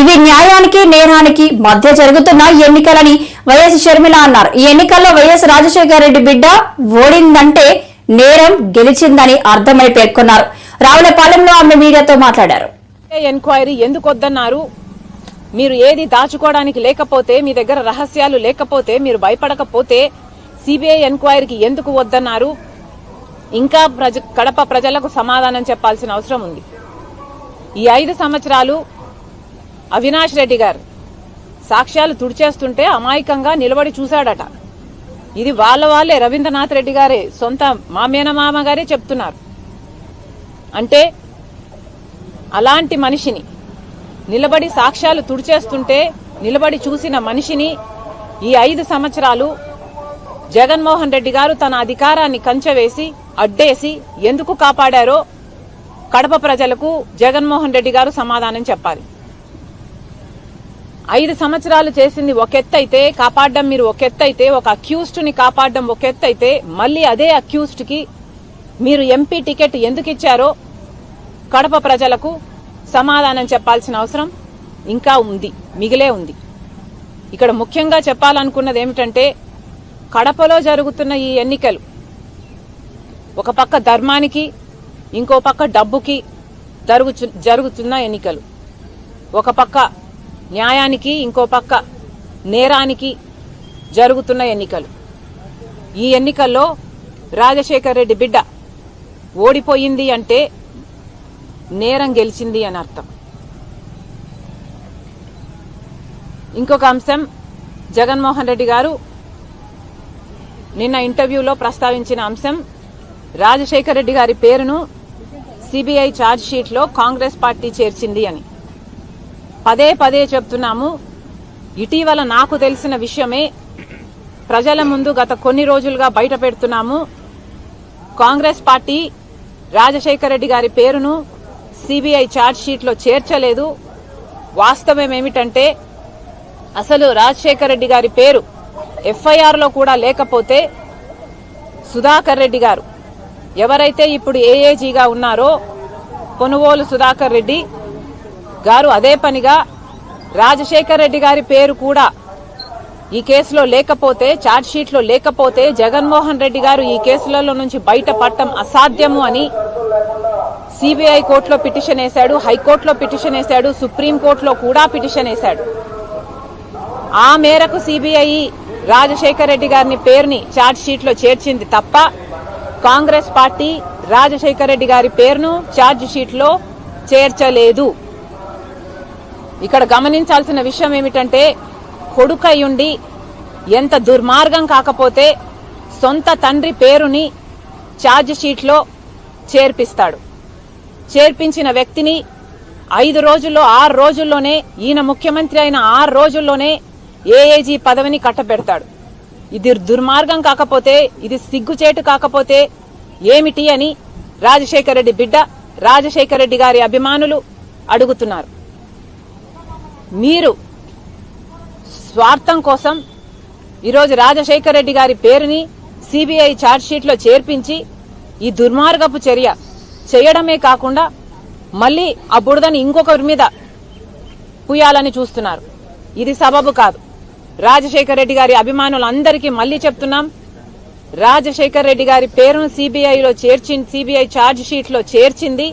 ఇవి న్యాయానికి నేరానికి మధ్య జరుగుతున్న ఎన్నికలని వైఎస్ షర్మిల అన్నారు. ఈ ఎన్నికల్లో వైఎస్ రాజశేఖర రెడ్డి బిడ్డ ఓడిందంటే నేరం గెలిచిందని అర్థమై పేర్కొన్నారు. రావులపాలెంలో ఆమె మీడియాతో మాట్లాడారు. ఎంక్వైరీ ఎందుకు వద్దన్నారు? మీరు ఏది దాచుకోవడానికి లేకపోతే మీ దగ్గర రహస్యాలు లేకపోతే మీరు భయపడకపోతే సిబిఐ ఎంక్వైరీకి ఎందుకు వద్దన్నారు? ఇంకా ప్రజ కడప ప్రజలకు సమాధానం చెప్పాల్సిన అవసరం ఉంది. ఈ ఐదు సంవత్సరాలు అవినాష్ రెడ్డి గారు. సాక్ష్యాలు తుడిచేస్తుంటే అమాయకంగా నిలబడి చూశాడట. ఇది వాళ్ళ వాళ్ళే రవీంద్రనాథ్ రెడ్డి గారే సొంత మామేనమామ గారే చెప్తున్నారు. అంటే అలాంటి మనిషిని నిలబడి సాక్ష్యాలు తుడిచేస్తుంటే నిలబడి చూసిన మనిషిని ఈ ఐదు సంవత్సరాలు జగన్మోహన్ రెడ్డి గారు తన అధికారాన్ని కంచవేసి అడ్డేసి ఎందుకు కాపాడారో కడప ప్రజలకు జగన్మోహన్ రెడ్డి గారు సమాధానం చెప్పాలి. ఐదు సంవత్సరాలు చేసింది ఒక ఎత్తైతే కాపాడడం మీరు ఒక ఎత్తైతే ఒక అక్యూస్డ్ని కాపాడడం ఒక ఎత్తైతే మళ్ళీ అదే అక్యూస్డ్కి మీరు ఎంపీ టికెట్ ఎందుకు ఇచ్చారో కడప ప్రజలకు సమాధానం చెప్పాల్సిన అవసరం ఇంకా ఉంది మిగిలే ఉంది. ఇక్కడ ముఖ్యంగా చెప్పాలనుకున్నది ఏమిటంటే కడపలో జరుగుతున్న ఈ ఎన్నికలు ఒక పక్క ధర్మానికి ఇంకో పక్క డబ్బుకి జరుగుచు జరుగుతున్న ఎన్నికలు ఒక పక్క న్యాయానికి ఇంకో పక్క నేరానికి జరుగుతున్న ఎన్నికలు. ఈ ఎన్నికల్లో రాజశేఖర్ రెడ్డి బిడ్డ ఓడిపోయింది అంటే నేరం గెలిచింది అని అర్థం. ఇంకొక అంశం జగన్మోహన్ రెడ్డి గారు నిన్న ఇంటర్వ్యూలో ప్రస్తావించిన అంశం రాజశేఖర్ రెడ్డి గారి పేరును సిబిఐ ఛార్జ్ షీట్లో కాంగ్రెస్ పార్టీ చేర్చింది అని. పదే పదే చెప్తున్నాము. ఇటీవల నాకు తెలిసిన విషయమే ప్రజల ముందు గత కొన్ని రోజులుగా బయట పెడుతున్నాము. కాంగ్రెస్ పార్టీ రాజశేఖర రెడ్డి గారి పేరును సిబిఐ ఛార్జ్ చేర్చలేదు. వాస్తవం ఏమిటంటే అసలు రాజశేఖర రెడ్డి గారి పేరు ఎఫ్ఐఆర్లో కూడా లేకపోతే సుధాకర్ రెడ్డి గారు ఎవరైతే ఇప్పుడు ఏఏజీగా ఉన్నారో కొనుగోలు సుధాకర్ రెడ్డి గారు అదే పనిగా రాజశేఖర్ రెడ్డి గారి పేరు కూడా ఈ కేసులో లేకపోతే ఛార్జ్లో లేకపోతే జగన్మోహన్ రెడ్డి గారు ఈ కేసులలో నుంచి బయటపడటం అసాధ్యము అని సిబిఐ కోర్టులో పిటిషన్ వేశాడు హైకోర్టులో పిటిషన్ వేశాడు సుప్రీంకోర్టులో కూడా పిటిషన్ వేశాడు. ఆ మేరకు సిబిఐ రాజశేఖర్ రెడ్డి గారిని పేరుని ఛార్జ్లో చేర్చింది తప్ప కాంగ్రెస్ పార్టీ రాజశేఖర్ రెడ్డి గారి పేరును చార్జ్షీట్లో లో చేర్చలేదు. ఇక్కడ గమనించాల్సిన విషయం ఏమిటంటే కొడుకయ్యుండి ఎంత దుర్మార్గం కాకపోతే సొంత తండ్రి పేరుని ఛార్జ్షీట్లో చేర్పిస్తాడు. చేర్పించిన వ్యక్తిని ఐదు రోజుల్లో ఆరు రోజుల్లోనే ఈయన ముఖ్యమంత్రి అయిన ఆరు రోజుల్లోనే ఏఏజీ పదవిని కట్టబెడతాడు. ఇది దుర్మార్గం కాకపోతే ఇది సిగ్గుచేటు కాకపోతే ఏమిటి అని రాజశేఖర రెడ్డి బిడ్డ రాజశేఖర రెడ్డి గారి అభిమానులు అడుగుతున్నారు. మీరు స్వార్థం కోసం ఈరోజు రాజశేఖర రెడ్డి గారి పేరుని సిబిఐ ఛార్జ్షీట్లో చేర్పించి ఈ దుర్మార్గపు చర్య చేయడమే కాకుండా మళ్ళీ ఆ బుడదని ఇంకొకరి మీద పుయ్యాలని చూస్తున్నారు. ఇది సబబు కాదు. రాజశేఖర రెడ్డి గారి అభిమానులందరికీ మళ్ళీ చెప్తున్నాం. రాజశేఖర్ రెడ్డి గారి పేరును సిబిఐలో చేర్చి సిబిఐ ఛార్జ్ షీట్లో చేర్చింది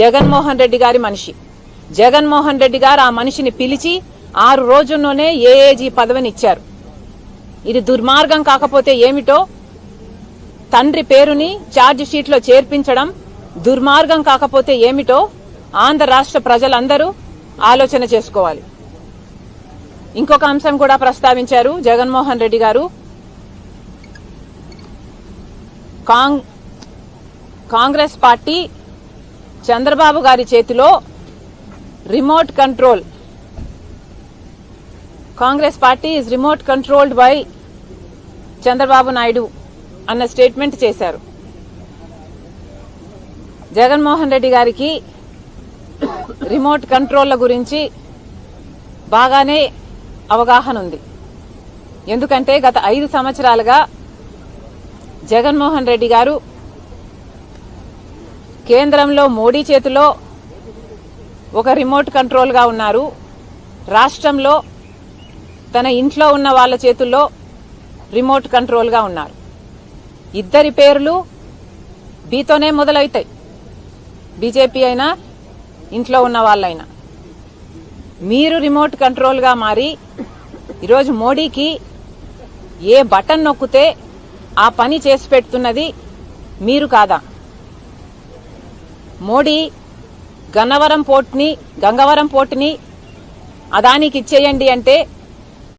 జగన్మోహన్ రెడ్డి గారి మనిషి. జగన్మోహన్ రెడ్డి గారు ఆ మనిషిని పిలిచి ఆరు రోజుల్లోనే ఏఏజీ పదవిని ఇచ్చారు ఇది దుర్మార్గం కాకపోతే ఏమిటో తండ్రి పేరుని ఛార్జ్ చేర్పించడం దుర్మార్గం కాకపోతే ఏమిటో ఆంధ్ర రాష్ట్ర ప్రజలందరూ ఆలోచన చేసుకోవాలి. ఇంకొక అంశం కూడా ప్రస్తావించారు జగన్మోహన్ రెడ్డి గారు. కాంగ్రెస్ పార్టీ చంద్రబాబు గారి చేతిలో remote control. Congress party is remote controlled by Chandrababu Naidu అన్న స్టేట్మెంట్ చేశారు. జగన్మోహన్ రెడ్డి గారికి రిమోట్ కంట్రోళ్ళ గురించి బాగానే అవగాహన ఉంది. ఎందుకంటే గత ఐదు సంవత్సరాలుగా జగన్మోహన్ రెడ్డి గారు కేంద్రంలో మోడీ చేతిలో ఒక రిమోట్ కంట్రోల్గా ఉన్నారు. రాష్ట్రంలో తన ఇంట్లో ఉన్న వాళ్ళ చేతుల్లో రిమోట్ కంట్రోల్గా ఉన్నారు. ఇద్దరి పేర్లు బీతోనే మొదలవుతాయి. బీజేపీ అయినా ఇంట్లో ఉన్న వాళ్ళైనా. మీరు రిమోట్ కంట్రోల్గా మారి ఈరోజు మోడీకి ఏ బటన్ నొక్కితే ఆ పని చేసి పెడుతున్నది మీరు కాదా? మోడీ గన్నవరం పోర్ట్ని గంగవరం పోర్ట్ని అదానికి ఇచ్చేయండి అంటే